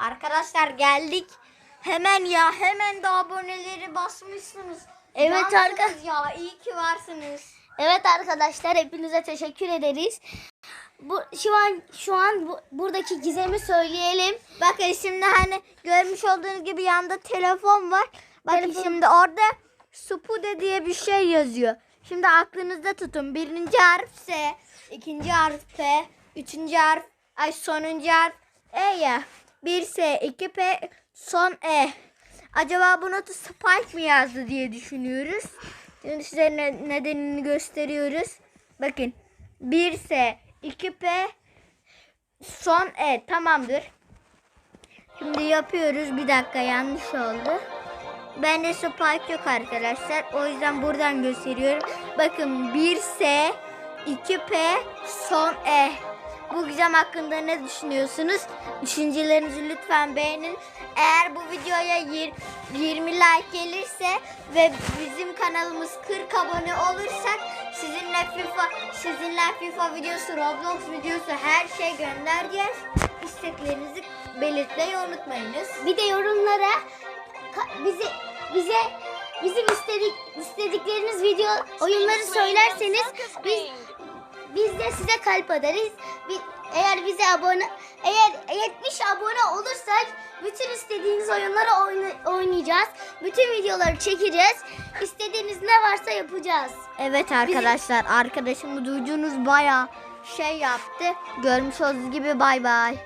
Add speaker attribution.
Speaker 1: Arkadaşlar geldik. Hemen ya hemen de aboneleri basmışsınız.
Speaker 2: Evet
Speaker 1: Cansınız
Speaker 2: arka-
Speaker 1: ya iyi ki varsınız.
Speaker 2: Evet arkadaşlar hepinize teşekkür ederiz. Bu şu an şu an bu, buradaki gizemi söyleyelim.
Speaker 1: Bakın şimdi hani görmüş olduğunuz gibi yanında telefon var. Bakın
Speaker 2: Telefon-
Speaker 1: şimdi orada Supude diye bir şey yazıyor. Şimdi aklınızda tutun. Birinci harf S, ikinci harf P, üçüncü harf, ay sonuncu harf E ya. 1 S, 2 P, son E. Acaba bu notu Spike mi yazdı diye düşünüyoruz. Şimdi size ne- nedenini gösteriyoruz. Bakın 1 S, 2 P, son E tamamdır. Şimdi yapıyoruz. Bir dakika yanlış oldu. Bende spike yok arkadaşlar. O yüzden buradan gösteriyorum. Bakın 1S, 2P, son E. Bu gizem hakkında ne düşünüyorsunuz? Düşüncelerinizi lütfen beğenin. Eğer bu videoya yir- 20 like gelirse ve bizim kanalımız 40 abone olursak sizinle FIFA, sizinle FIFA videosu, Roblox videosu her şey göndereceğiz. İsteklerinizi belirtmeyi unutmayınız.
Speaker 2: Bir de yorumlara bize bize bizim istedik istedikleriniz video oyunları söylerseniz biz biz de size kalp atarız. Eğer bize abone eğer 70 abone olursak bütün istediğiniz oyunları oyna- oynayacağız. Bütün videoları çekeceğiz. İstediğiniz ne varsa yapacağız.
Speaker 1: Evet arkadaşlar arkadaşımı duyduğunuz bayağı şey yaptı. Görmüş olduğunuz gibi bay bay.